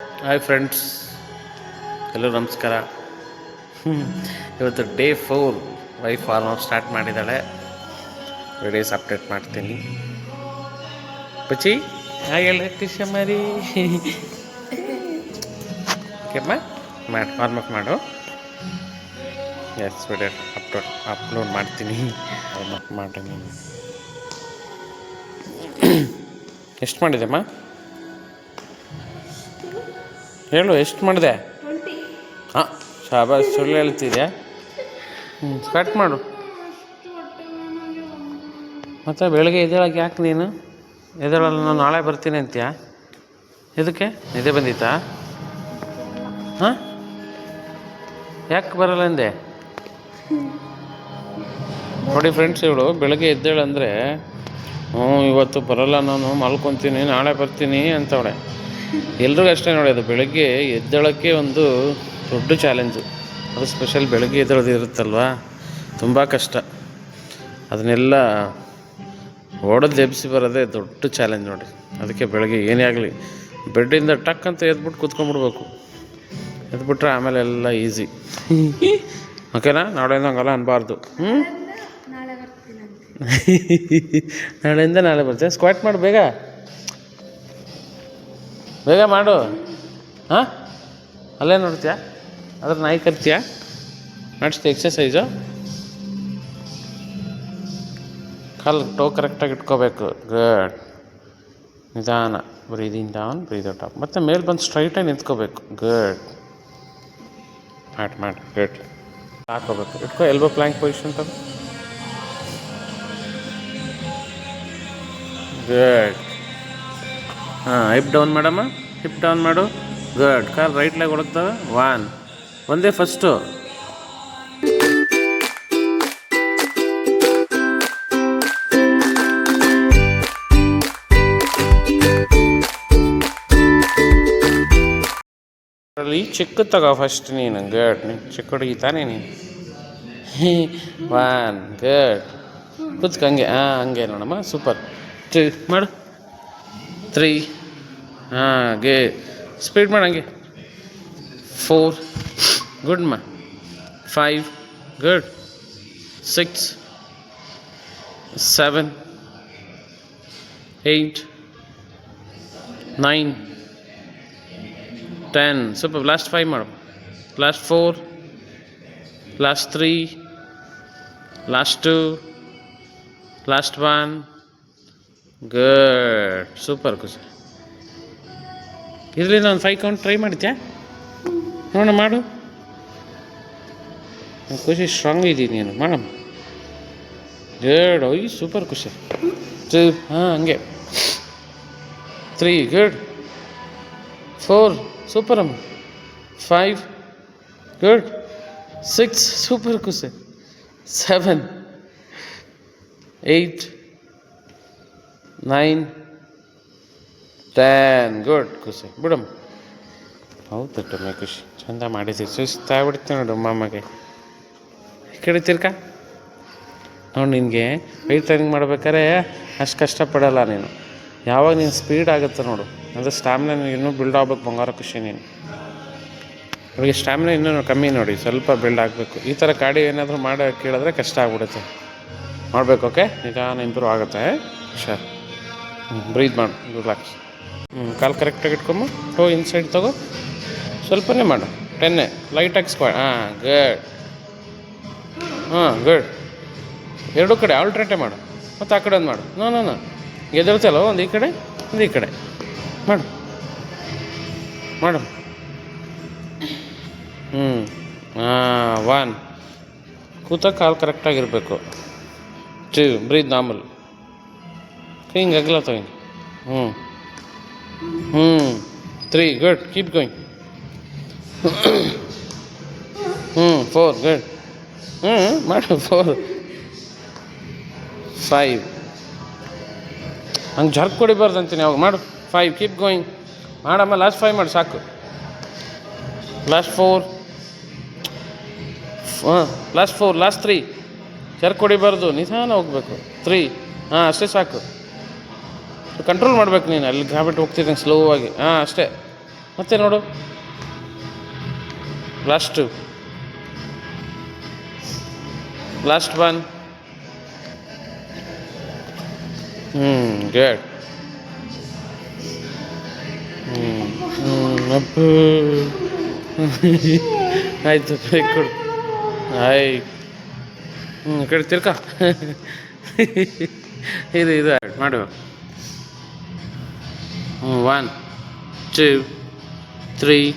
Hi friends ಎಲ್ಲರೂ ನಮಸ್ಕಾರ. ಇವತ್ತು day four wife warm start ಮಾಡಿದ್ದಾಳೆ. ವಿಡಿಯೋಸ್ ಅಪ್ಡೇಟ್ ಮಾಡ್ತೀನಿ. ಪಚ್ಚಿ ಹಾಗೆಲ್ಲ ಟಿಶ ಮರಿ. ಓಕೆಮ್ಮ ಮಾಡಿ ಫಾರ್ಮ್ ಅಪ್ ಮಾಡು. ಎಸ್ ವಿಡಿಯೋ ಅಪ್ಲೋಡ್ ಅಪ್ಲೋಡ್ ಮಾಡ್ತೀನಿ. ಫಾರ್ಮ್ ಅಪ್ ಮಾಡಿ ಎಷ್ಟು ಮಾಡಿದೆಮ್ಮ ಹೇಳು ಎಷ್ಟು ಮಾಡಿದೆ? ಹಾಂ ಶಾಬಾಸ್ ಸುಳ್ಳು ಹೇಳ್ತಿದ್ಯಾ? ಹ್ಞೂ ಕಟ್ ಮಾಡು. ಮತ್ತು ಬೆಳಗ್ಗೆ ಎದ್ದೇಳಕ್ಕೆ ಯಾಕೆ ನೀನು? ಎದ್ದೇಳಲ್ಲ ನಾನು ನಾಳೆ ಬರ್ತೀನಿ ಅಂತೀಯಾ? ಇದಕ್ಕೆ ನಿದ್ದೆ ಬಂದಿತ್ತಾ? ಹಾಂ? ಯಾಕೆ ಬರಲ್ಲ ಅಂದೆ? ನೋಡಿ ಫ್ರೆಂಡ್ಸ್ ಇವಳು ಬೆಳಗ್ಗೆ ಎದ್ದೇಳಂದರೆ ಹ್ಞೂ ಇವತ್ತು ಬರಲ್ಲ ನಾನು ಮಲ್ಕೊತೀನಿ ನಾಳೆ ಬರ್ತೀನಿ ಅಂತವಳೆ. ಎಲ್ರಿಗೂ ಅಷ್ಟೇ ನೋಡಿ ಅದು ಬೆಳಗ್ಗೆ ಎದ್ದೇಳೋಕ್ಕೆ ಒಂದು ದೊಡ್ಡ ಚಾಲೆಂಜು ಅದು ಸ್ಪೆಷಲ್ ಬೆಳಗ್ಗೆ ಎದ್ದೇಳೋದು ಇರುತ್ತಲ್ವಾ? ತುಂಬ ಕಷ್ಟ. ಅದನ್ನೆಲ್ಲ ಓಡೋದು ಎಬ್ಸಿ ಬರೋದೇ ದೊಡ್ಡ ಚಾಲೆಂಜ್ ನೋಡಿ. ಅದಕ್ಕೆ ಬೆಳಗ್ಗೆ ಏನೇ ಆಗಲಿ ಬೆಡ್ಡಿಂದ ಟಕ್ ಅಂತ ಎದ್ಬಿಟ್ಟು ಕೂತ್ಕೊಂಡ್ಬಿಡ್ಬೇಕು. ಎದ್ಬಿಟ್ರೆ ಆಮೇಲೆ ಎಲ್ಲ ಈಸಿ ಓಕೆನಾ ನಾಳೆಯಿಂದ ಹಂಗಲ್ಲ ಅನ್ಬಾರ್ದು. ಹ್ಞೂ ನಾಳೆಯಿಂದ ನಾಳೆ ಬರ್ತೀನಿ ಸ್ಕ್ವಾಟ್ ಮಾಡು ಬೇಗ. ಬೇಗ ಮಾಡು. ಹಾಂ? ಅಲ್ಲೇ ನೋಡ್ತೀಯ? ಅದ್ರ ನಾಯಿ ಕರ್ತೀಯ ಮಾಡಿಸ್ತೀಯ ಎಕ್ಸಸೈಸು ಕಾಲು ಟೋ ಕರೆಕ್ಟಾಗಿ ಇಟ್ಕೋಬೇಕು. ಗುಡ್ ನಿಧಾನ. Breathing down breathe out up ಮತ್ತು ಮೇಲೆ ಬಂದು ಸ್ಟ್ರೈಟಾಗಿ ನಿಂತ್ಕೋಬೇಕು. ಗುಡ್ ಮಾಡಿ ಮಾಡಿ. ಗುಡ್ ಹಾಕೋಬೇಕು. ಇಟ್ಕೋ ಎಲ್ಬೋ ಪ್ಲ್ಯಾಂಕ್ ಪೊಸಿಷನ್ ತಗೋ. ಗುಡ್ ಹಾಂ ಹಿಪ್ ಡೌನ್ ಮಾಡಮ್ಮ ಹಿಪ್ ಡೌನ್ ಮಾಡು. ಗುಡ್ ಕಾಲ್ ರೈಟ್ ಲೆಗ್ ಹೊಡಗ್ತವೆ ವಾನ್ ಒಂದೇ ಫಸ್ಟು ಚಿಕ್ಕ ತಗೋ ಫಸ್ಟ್ ನೀನು. ಗಡ್ ನೀನು ಚಿಕ್ಕ ಹುಡುಗಿ ತಾನೇ ನೀನು. ವಾನ್ ಗುಡ್ ಕುತ್ಕ ಹಂಗೆ. ಹಾಂ, ಹಂಗೆ ನೋಡಮ್ಮ. ಸೂಪರ್ ತ್ರೀ ಮಾಡು. ತ್ರೀ ಹಾಂ ಗೆ ಸ್ಪೀಡ್ ಮಾಡು ಹಂಗೆ ಫೋರ್ ಗುಡ್ ಮಾ five good six seven eight nine ten ಸ್ವಲ್ಪ ಲಾಸ್ಟ್ ಫೈವ್ ಮಾಡು last four last three last two last one good super ಖುಷಿ ಇದರಿಂದ ಒಂದು ಫೈವ್ ಕೌಂಟ್ ಟ್ರೈ ಮಾಡ್ತೀಯಾ ನೋಡೋಣ, ಮಾಡು. ಖುಷಿ ಸ್ಟ್ರಾಂಗ್ ಇದ್ದೀನಿ ನೀನು. ಮಾಡಮ್ಮ ಗುಡ್ ಓಯ್ ಸೂಪರ್ ಖುಷಿ. ತ್ರೀ ಹಾಂ, ಹಂಗೆ. ತ್ರೀ ಗುಡ್ ಫೋರ್ ಸೂಪರ್ ಅಮ್ಮ. ಫೈವ್ ಗುಡ್ ಸಿಕ್ಸ್ ಸೂಪರ್ ಖುಷಿ. Seven eight nine ten good ಖುಷಿ. ಬಿಡಮ್ಮ ಹೌದು ಟೊಮೆ ಖುಷಿ. ಚಂದ ಮಾಡಿದ್ದೀರಿ. ಸುಸ್ತಾಗ್ಬಿಡ್ತೀನಿ ನೋಡು ಅಮ್ಮಮ್ಮಗೆ ಈ ನೋಡಿ ನಿನಗೆ ವೆಯ್ಟ್ ಟ್ರೈನಿಂಗ್ ಮಾಡ್ಬೇಕಾದ್ರೆ ಅಷ್ಟು ಕಷ್ಟಪಡಲ್ಲ ನೀನು. ಯಾವಾಗ ನೀನು ಸ್ಪೀಡ್ ಆಗುತ್ತೆ ನೋಡು. ಅಂದರೆ ಸ್ಟ್ಯಾಮಿನ ನೀನು ಇನ್ನೂ ಬಿಲ್ಡ್ ಆಗ್ಬೇಕು ಬಂಗಾರ ಖುಷಿ ನೀನು. ಅವ್ರಿಗೆ ಸ್ಟ್ಯಾಮಿನ ಇನ್ನೂ ಕಮ್ಮಿ ನೋಡಿ. ಸ್ವಲ್ಪ ಬಿಲ್ಡ್ ಆಗಬೇಕು. ಈ ಥರ ಗಾಡಿ ಏನಾದರೂ ಮಾಡಿ ಕೇಳಿದ್ರೆ ಕಷ್ಟ ಆಗ್ಬಿಡುತ್ತೆ. ಮಾಡಬೇಕು ಓಕೆ ನಿಧಾನ ಇಂಪ್ರೂವ್ ಆಗುತ್ತೆ. ಹುಷಾರ್. ಬ್ರೀದ್ ಮಾಡು. ರಿಲ್ಯಾಕ್ಸ್ ಹ್ಞೂ ಕಾಲು ಕರೆಕ್ಟಾಗಿ ಇಟ್ಕೊಂಬ. ಟೋ ಇನ್ಸೈಡ್ ತಗೋ. ಸ್ವಲ್ಪನೇ ಮಾಡು. ಟೆನ್ನೆ ಲೈಟಾಗಿ ಸ್ಕ್ವಾ ಹಾಂ ಗುಡ್ ಹಾಂ ಗುಡ್ ಎರಡೂ ಕಡೆ ಆಲ್ಟ್ರೇಟೇ ಮಾಡು. ಮತ್ತು ಆ ಕಡೆ ಒಂದು ಮಾಡು. No no no. ಎದುರ್ತಲ್ಲ ಒಂದು ಈ ಕಡೆ, ಒಂದು ಈ ಕಡೆ. ಮಾಡು. ಮಾಡು. ಹ್ಞೂ ಹಾಂ ಒನ್ ಕೂತ ಕಾಲು ಕರೆಕ್ಟಾಗಿರಬೇಕು ಟೂ ಬ್ರೀದ್ ನಾಮಲ್ ಹಿಂಗೆ ಅಗಲ ತಗೊಂಡು ಹ್ಞೂ ಹ್ಞೂ ತ್ರೀ ಗುಡ್ ಕೀಪ್ ಗೋಯಿಂಗ್ ಹ್ಞೂ ಫೋರ್ ಗುಡ್ ಹ್ಞೂ ಮಾಡು ಫೋರ್ ಫೈವ್ ಹಂಗೆ ಜರ್ಕ್ ಕೊಡಿಬಾರ್ದು ಅಂತೀನಿ ಅವಾಗ. ಮಾಡು. ಫೈವ್ ಕೀಪ್ ಗೋಯಿಂಗ್ ಮಾಡಮ್ಮ ಲಾಸ್ಟ್ ಫೈವ್ ಮಾಡಿ, ಸಾಕು. ಲಾಸ್ಟ್ ಫೋರ್ ಹಾಂ last four last three jerk ಕೊಡಿಬಾರ್ದು ನಿಧಾನ ಹೋಗ್ಬೇಕು. ತ್ರೀ ಹಾಂ, ಅಷ್ಟೇ ಸಾಕು. ಕಂಟ್ರೋಲ್ ಮಾಡ್ಬೇಕು ನೀನು. ಅಲ್ಲಿ ಹಾಬಿಟ್ ಹೋಗ್ತಿದ್ದಂಗೆ ಸ್ಲೋ ಆಗಿ ಹಾಂ, ಅಷ್ಟೇ. ಮತ್ತೆ ನೋಡು. ಲಾಸ್ಟು ಲಾಸ್ಟ್ ಬಾನ್ ಹ್ಞೂ ಗೇಟ್ ಹ್ಞೂ ಆಯಿತು ಕೊಡು. ಆಯ್ ಹ್ಞೂ ಕೇಳ್ತಿರ್ಕ ತಿರ್ಕ. ಇದು ಇದು ಹ್ಞೂ one two three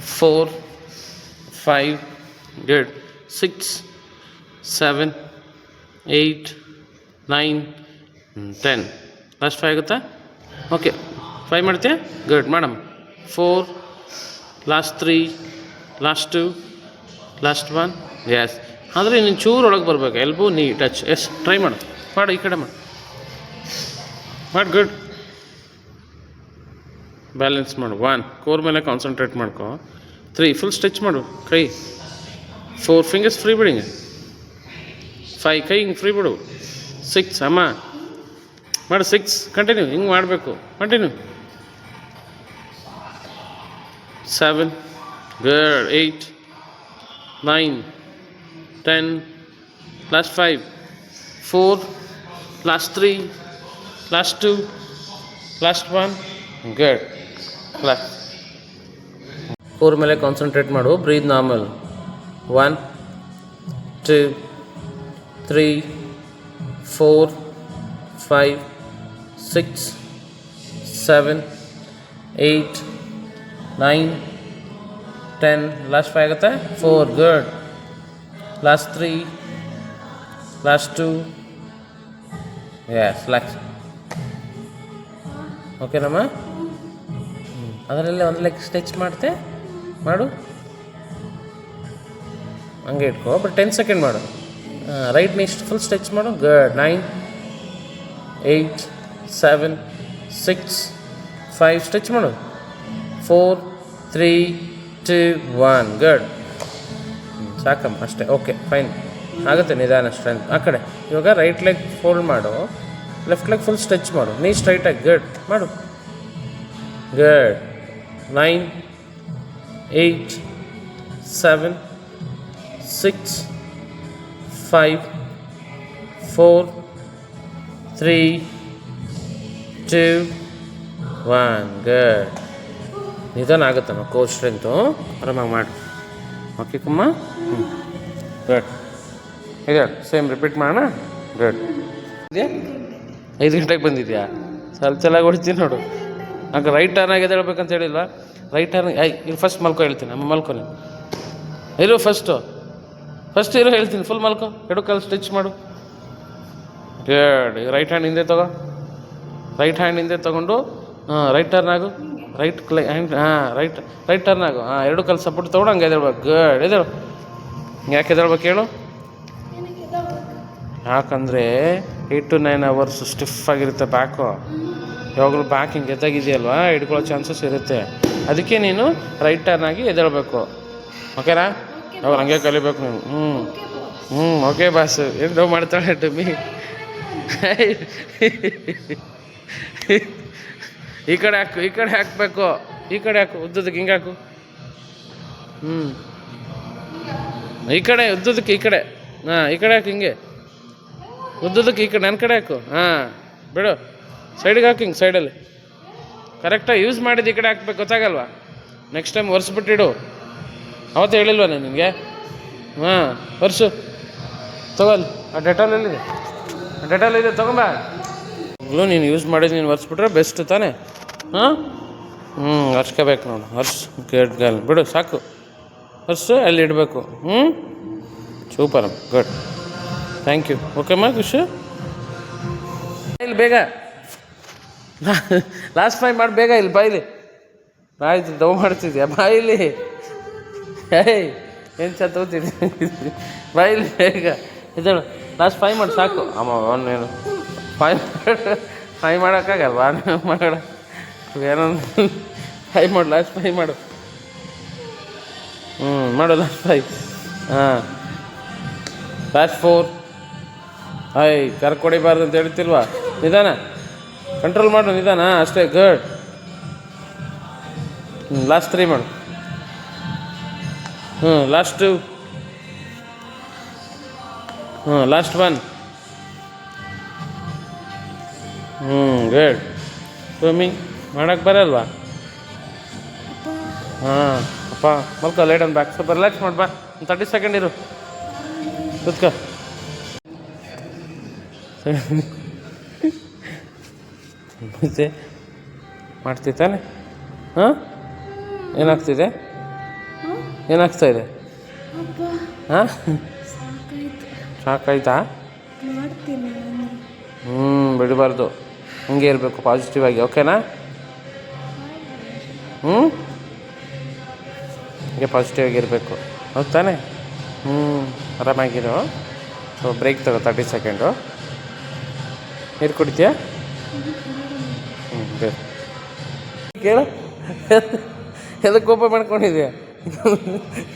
four five good six seven eight nine ten last five ಆಗುತ್ತಾ ಓಕೆ ಫೈವ್ ಮಾಡ್ತೀಯಾ? Good madam four last three last two last one yes ಆದರೆ ನೀನು ಚೂರು ಒಳಗೆ ಬರ್ಬೇಕು. ಎಲ್ಬೋ ನೀ ಟಚ್ ಎಸ್ ಟ್ರೈ ಮಾಡು. ಮಾಡು, ಈ ಕಡೆ ಮಾಡು. ಮಾಡಿ ಗುಡ್ ಬ್ಯಾಲೆನ್ಸ್ ಮಾಡು. ಒನ್ ಕೋರ್ ಮೇಲೆ ಕಾನ್ಸಂಟ್ರೇಟ್ ಮಾಡ್ಕೊ. ತ್ರೀ ಫುಲ್ ಸ್ಟಿಚ್ ಮಾಡು. ಕೈ. ಫೋರ್ ಫಿಂಗರ್ಸ್ ಫ್ರೀ ಬಿಡಿ ಫೈವ್ ಕೈ ಹಿಂಗೆ ಫ್ರೀ ಬಿಡು. ಸಿಕ್ಸ್ ಅಮ್ಮ. ಮಾಡು ಸಿಕ್ಸ್ ಕಂಟಿನ್ಯೂ ಹಿಂಗೆ ಮಾಡಬೇಕು. Continue seven good eight nine ten last five four last three last two last one good last four ಮೇಲೆ ಕಾನ್ಸಂಟ್ರೇಟ್ ಮಾಡು. Breathe normal one two three four five six seven eight nine ten last five ಆಗುತ್ತೆ? Four good last three last two yes last ಓಕೆನಮ್ಮ ಅದರಲ್ಲೇ ಒಂದು leg stitch ಮಾಡ್ತೆ, ಮಾಡು. ಹಂಗೆ ಇಟ್ಕೋ. But ten second ಮಾಡು. ರೈಟ್ ನೀ ಫುಲ್ ಸ್ಟಿಚ್ ಮಾಡು. Good nine eight seven six five stretch ಮಾಡು. Four three two one good ಸಾಕಮ್ಮ ಅಷ್ಟೇ. ಓಕೆ ಫೈನ್ ಆಗುತ್ತೆ ನಿಧಾನ ಸ್ಟ್ರೆಂತ್ ಆ ಕಡೆ. ಇವಾಗ ರೈಟ್ ಲೆಗ್ ಫೋಲ್ಡ್ ಮಾಡು. ಲೆಫ್ಟ್ ಲೆಗ್ ಫುಲ್ ಸ್ಟ್ರೆಚ್ ಮಾಡು. ನೀ ಸ್ಟ್ರೈಟಾಗಿ ಗಡ್ ಮಾಡು. Good nine eight seven six five four three two one good ನಿಧಾನ ಆಗುತ್ತಮ್ಮ ಕೋರ್ ಸ್ಟ್ರೆಂತು ಆರಾಮಾಗಿ ಮಾಡು. ಓಕೆ ಕಮ್ಮ? ಹ್ಞೂ ಗುಡ್ ಇದೆ ಸೇಮ್ ರಿಪೀಟ್ ಮಾಡೋಣ? ಗುಡ್ ಇದೆಯಾ? ಐದು ಗಂಟೆಗೆ ಬಂದಿದೆಯಾ? ಸ್ವಲ್ಪ ಚೆನ್ನಾಗಿ ಹೊಡಿತೀನಿ ನೋಡು. ಆಗ ರೈಟ್ ಟರ್ನ್ ಆಗಿ ಎದ್ದೇಳ್ಬೇಕಂತ ಹೇಳಿಲ್ಲ ರೈಟ್ ಟರ್ನ್ ಐ ಇಲ್ಲಿ ಫಸ್ಟ್ ಮಲ್ಕೊ ಹೇಳ್ತೀನಿ, ನಮ್ಮ ಮಲ್ಕೊ ನೀನು ಫಸ್ಟು ಫಸ್ಟ್ ಇರೋ ಹೇಳ್ತೀನಿ ಫುಲ್ ಮಲ್ಕೊ. ಎಡು ಕಾಲು ಸ್ಟಿಚ್ ಮಾಡು ಹೇಳಿ ರೈಟ್ ಹ್ಯಾಂಡ್ ಹಿಂದೆ ತಗೋ. ರೈಟ್ ಹ್ಯಾಂಡ್ ಹಿಂದೆ ತೊಗೊಂಡು, ಹಾಂ ರೈಟ್ ಟರ್ನ್ ಆಗು. ರೈಟ್ ಕ್ಲೈ ಹ್ಯಾಂಡ್ ಹಾಂ ರೈಟ್ ರೈಟ್ ಟರ್ನ್ ಆಗು. ಹಾಂ ಎರಡು ಕಾಲು ಸಪೋರ್ಟ್ ತೊಗೊಂಡು ಹಂಗೆ ಎದ್ದೇಳ್ಬೇಕು ಗಡ್ ಎದ್ದೇಳು ಯಾಕೆ ಎದ್ದೇಳ್ಬೇಕು ಹೇಳು. ಯಾಕಂದರೆ eight to nine hours stiff ಆಗಿರುತ್ತೆ ಬ್ಯಾಕು ಯಾವಾಗಲೂ ಬ್ಯಾಕ್ ಹಿಂಗೆ ಎದ್ದಾಗಿದೆಯಲ್ವಾ ಹಿಡ್ಕೊಳ್ಳೋ ಚಾನ್ಸಸ್ ಇರುತ್ತೆ. ಅದಕ್ಕೆ ನೀನು ರೈಟ್ ಟರ್ನ್ ಆಗಿ ಎದ್ದೇಳಬೇಕು. ಓಕೆನಾ ಅವಾಗ ಹಂಗೆ ಕಲಿಬೇಕು ನೀನು. ಹ್ಞೂ ಹ್ಞೂ ಓಕೆ ಬಾಸ್ ಏನು ಮಾಡ್ತಾಳೆ ಟಮ್ಮಿ? ಈ ಕಡೆ ಹಾಕು, ಈ ಕಡೆ ಹಾಕಬೇಕು. ಈ ಕಡೆ ಹಾಕು, ಉದ್ದದಕ್ಕೆ ಹಿಂಗೆ ಹಾಕು. ಹ್ಞೂ ಈ ಕಡೆ, ಉದ್ದದಕ್ಕೆ ಈ ಕಡೆ. ಹಾಂ, ಈ ಕಡೆ ಹಾಕು ಹಿಂಗೆ. ಉದ್ದದಕ್ಕೆ ಈ ಕಡೆ, ನನ್ನ ಕಡೆ ಹಾಕು. ಹಾಂ, ಬಿಡು. ಸೈಡಿಗೆ ಹಾಕಿಂಗ್ ಹಿಂಗೆ ಸೈಡಲ್ಲಿ ಕರೆಕ್ಟಾಗಿ ಯೂಸ್ ಮಾಡಿದ್ದು ಈ ಕಡೆ ಹಾಕ್ಬೇಕು, ಗೊತ್ತಾಗಲ್ವಾ? ನೆಕ್ಸ್ಟ್ ಟೈಮ್ ಒರೆಸ್ಬಿಟ್ಟಿಡು. ಅವತ್ತು ಹೇಳಿಲ್ವ ನಾನು ನಿನಗೆ? ಹಾಂ, ಒರೆಸು. ತಗೊಲ್ ಆ ಡೆಟಾಲ್ ಎಲ್ಲಿದೆ? ಡೆಟಾಲ್ ಇದೆ, ತಗೊಂಬ. ಈಗಲೂ ನೀನು ಯೂಸ್ ಮಾಡಿದ್ದು ನೀನು ಒರೆಸ್ಬಿಟ್ರೆ ಬೆಸ್ಟ್ ತಾನೇ? ಹಾಂ? ಹ್ಞೂ ಹರ್ಸ್ಕೋಬೇಕು ನೋಡು. ಹರ್ಸು ಗೇಟ್ ಗಲ್ ಬಿಡು, ಸಾಕು. ಹರ್ಸು ಅಲ್ಲಿ ಇಡಬೇಕು. ಹ್ಞೂ ಸೂಪರ್ ಗುಡ್ ಥ್ಯಾಂಕ್ ಯು ಓಕೆಮ್ಮ ಖುಷಿ? ಇಲ್ಲಿ ಬೇಗ. ಲಾಸ್ಟ್ ಫೈವ್ ಮಾಡಿ, ಬೇಗ ಇಲ್ಲಿ ಬಾಯಿಲಿ ಆಯ್ತು ದವ್ ಮಾಡ್ತಿದ್ಯಾ? ಬಾಯಿಲಿ ಏಯ್, ಏನು ಚತ್ತೋತೀನಿ ಬಾಯಿಲಿ ಬೇಗ. ಇದೇಳು ಲಾಸ್ಟ್ ಫೈ ಮಾಡಿ, ಸಾಕು. ಅಮ್ಮ ಅವನೇನು ಫೈವ್ ಫೈ ಮಾಡೋಕ್ಕಾಗಲ್ವಾ? ಮಾಡ. ಏನೋ ಫೈ ಮಾಡು ಲಾಸ್ಟ್ ಫೈ ಮಾಡು. ಹ್ಞೂ ಮಾಡು ಲಾಸ್ಟ್ ಫೈ ಹಾಂ. ಲಾಸ್ಟ್ ಫೋರ್ ಐ ಕರ್ಕೊಡಿಬಾರ್ದು ಅಂತ ಹೇಳ್ತಿಲ್ವಾ ನಿಧಾನ. ಕಂಟ್ರೋಲ್ ಮಾಡು, ನಿಧಾನ, ಅಷ್ಟೇ ಗುಡ್ ಹ್ಞೂ ಲಾಸ್ಟ್ ತ್ರೀ ಮಾಡು. ಹ್ಞೂ ಲಾಸ್ಟು ಹ್ಞೂ ಲಾಸ್ಟ್ ಒನ್ ಹ್ಞೂ ಗುಡ್ ಸ್ವಿಮ್ಮಿಂಗ್ ಮಾಡೋಕ್ಕೆ ಬರಲ್ವಾ? ಹಾಂ, ಅಪ್ಪ, ಮಲ್ಕೋ ಲೇಟ್ ಅಂತ ಬ್ಯಾಕ್ ಸ್ವಲ್ಪ ರಿಲ್ಯಾಕ್ಸ್ ಮಾಡಿ, ಬಾ. ಒಂದು ತರ್ಟಿ ಸೆಕೆಂಡ್ ಇರು. ಕೂತ್ಕೋ. ಮತ್ತೆ ಮಾಡ್ತಿ ತಾನೆ ಹಾಂ? ಏನಾಗ್ತಿದೆ? ಏನಾಗ್ತಾ ಇದೆ? ಹಾಂ? ಸಾಕಾಯ್ತು. ಹ್ಞೂ ಬಿಡಬಾರ್ದು. ಹಂಗೆ ಇರಬೇಕು ಪಾಸಿಟಿವ್ ಆಗಿ ಓಕೆನಾ ಹ್ಞೂ ಹಂಗೆ ಪಾಸಿಟಿವ್ ಆಗಿರಬೇಕು ಹೌದು ತಾನೆ ಹ್ಞೂ ಆರಾಮಾಗಿರೋ. ಸೊ ಬ್ರೇಕ್ ತಗೋ ತರ್ಟಿ ಸೆಕೆಂಡು ನೀರು ಕುಡಿತೀಯಾ? ಕೇಳು. ಎದಕ್ಕೆ ಕೋಪ ಮಾಡ್ಕೊಂಡಿದ್ಯಾ?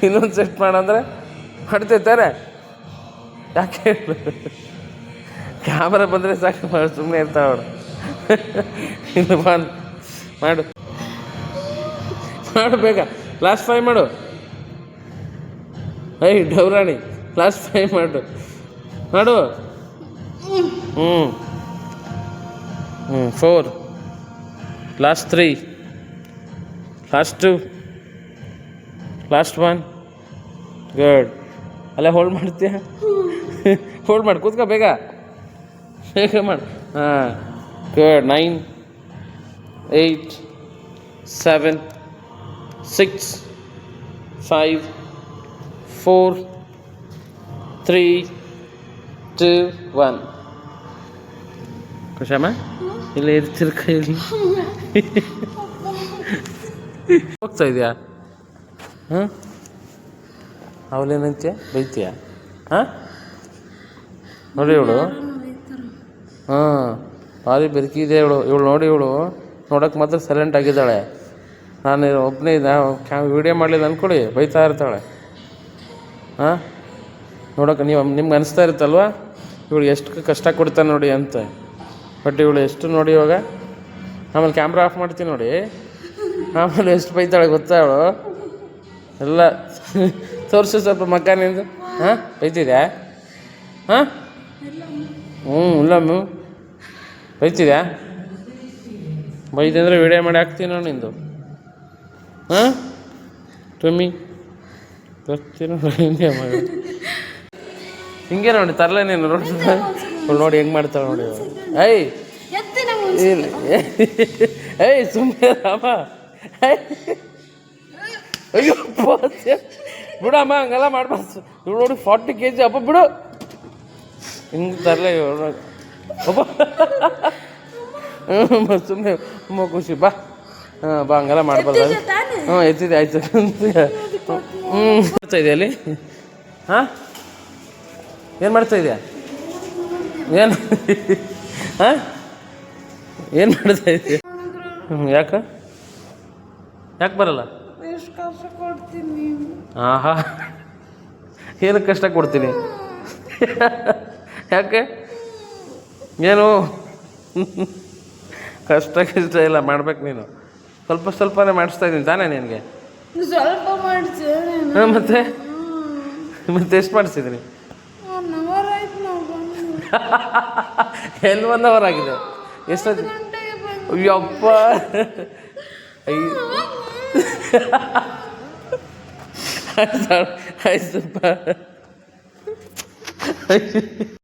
ಇನ್ನೊಂದು ಸೆಟ್ ಮಾಡಂದ್ರೆ ಹೊಡ್ತೈತಾರೆ ಯಾಕೆ ಕ್ಯಾಮ್ರಾ ಬಂದರೆ ಸಾಕು ಸುಮ್ಮನೆ ಇರ್ತಾವ ಇನ್ನು ಮಾಡು ಮಾಡು. ಬೇಗ. ಲಾಸ್ಟ್ ಫೈವ್ ಮಾಡು. ಐ ಡೌರಾಣಿ ಲಾಸ್ಟ್ ಫೈವ್ ಮಾಡು. ಮಾಡು. ಹ್ಞೂ ಹ್ಞೂ four last three last two last one good ಅಲ್ಲೇ ಹೋಲ್ಡ್ ಮಾಡ್ತೀಯ? ಹೋಲ್ಡ್ ಮಾಡಿ, ಕೂತ್ಕೋ ಬೇಗ. ಬೇಗ ಮಾಡು. ಹಾಂ. Good nine eight seven six five four three two one ಕುಶಮ್ಮ ಇಲ್ಲಿ ಇರ್ತಿರ ಕೈಲಿ ಹೋಗ್ತಾ ಇದೆಯಾ? ಹಾಂ? ಅವಳೇನಂತೀಯ ಬೈತೀಯ? ಹಾಂ? ನೋಡಿ ಇವಳು. ಹಾಂ. ಭಾರಿ ಬೆರಕಿದೆ ಇವಳು. ಇವಳು ನೋಡಿ ಇವಳು. ನೋಡೋಕೆ ಮಾತ್ರ ಸೈಲೆಂಟ್ ಆಗಿದ್ದಾಳೆ. ನಾನು ಒಬ್ಬನೇ ಕ್ಯಾ ವಿಡಿಯೋ ಮಾಡಲಿಲ್ಲ ಅಂದ್ಕೊಳ್ಳಿ ಬೈತಾ ಇರ್ತಾಳೆ. ಹಾಂ? ನೋಡೋಕೆ ನೀವು ನಿಮ್ಗೆ ಅನಿಸ್ತಾ ಇರುತ್ತಲ್ವ? ಇವಳು ಎಷ್ಟು ಕಷ್ಟ ಕೊಡ್ತಾನೆ ನೋಡಿ ಅಂತ. ಬಟ್ ಇವಳು ಎಷ್ಟು ನೋಡಿ ಇವಾಗ? ಆಮೇಲೆ ಕ್ಯಾಮ್ರಾ ಆಫ್ ಮಾಡ್ತೀನಿ ನೋಡಿ. ಆಮೇಲೆ ಎಷ್ಟು ಬೈತಾಳೆ ಗೊತ್ತಾ ಅವಳು? ಎಲ್ಲ ತೋರಿಸು ಸ್ವಲ್ಪ ಮಗ್ಗ ನಿಂದು. ಹಾಂ, ಬೈತಿದ್ಯಾ? ಹಾಂ? ಹ್ಞೂ ಇಲ್ಲ ಮ್ಯೂ ಬೈತಿದ್ಯಾ? ಬೈತಂದ್ರೆ ವಿಡಿಯೋ ಮಾಡಿ ಹಾಕ್ತೀನಿ ನೋಡಿ ನಿಂದು. ಹಾಂ? ಟೊಮ್ಮಿ. ಬರ್ತೀನಿ ಹಿಂಗೆ ಹಿಂಗೆ ನೋಡಿ, ತರಲೆ ನೀನು ಅವ್ಳು ನೋಡಿ ಹೆಂಗೆ ಮಾಡ್ತಾಳೆ ನೋಡಿ ಐ ಇಲ್ಲ ಏಯ್! ಸುಮ್ಮನೆ ರಾಮ. ಅಯ್ಯೋ. ಬಿಡಮ್ಮ ಹಂಗೆಲ್ಲ ಮಾಡ್ಬಾರ್ದು. ಇವ್ರು ನೋಡಿ ಫಾರ್ಟಿ ಕೆ ಜಿ ಅಪ್ಪ ಬಿಡು. ಹಿಂಗೆ ತರಲೆ ಅಪ್ಪ. ಹ್ಞೂ ಸುಮ್ಮನೆ ತುಂಬ ಖುಷಿ. ಬಾ. ಹಾಂ ಬಾ ಹಂಗೆಲ್ಲ ಮಾಡ್ಬಾರ್ದು. ಹ್ಞೂ ಎತ್ತಿದೆ ಆಯ್ತು. ಹ್ಞೂ ಮಾಡ್ತಾ ಇದೆಯಾ ಅಲ್ಲಿ? ಹಾಂ? ಏನು ಮಾಡ್ತಾ ಇದೆಯಾ? ಏನು? ಹಾಂ ಏನು ಮಾಡ್ತಾ ಇದ್ದೀವಿ ಹ್ಞೂ ಯಾಕೆ? ಯಾಕೆ ಬರಲ್ಲ? ಹಾಂ ಹಾಂ ಏನಕ್ಕೆ ಕಷ್ಟ ಕೊಡ್ತೀನಿ? ಯಾಕೆ? ಏನು? ಕಷ್ಟ ಕಷ್ಟ ಇಲ್ಲ ಮಾಡ್ಬೇಕು ನೀನು. ಸ್ವಲ್ಪ ಸ್ವಲ್ಪನೇ ಮಾಡಿಸ್ತಾ ಇದ್ದೀನಿ ತಾನೇ ನಿನಗೆ? ಸ್ವಲ್ಪ ಮತ್ತೆ? ಮತ್ತೆ ಎಷ್ಟು ಮಾಡಿಸಿದ್ದೀನಿ ಒನ್ ಅವರ್ ಆಯ್ತು ನಾವು ಬಂದು ಎಲ್ಲಿ ಬಂದವರಾಗಿದೆ ಅವರ್ ಆಗಿದೆ ಎಷ್ಟೊತ್ತು ಅಯ್ಯಪ್ಪ ಅಯ್ಯ ಆಯ್ತು ಆಯ್ತು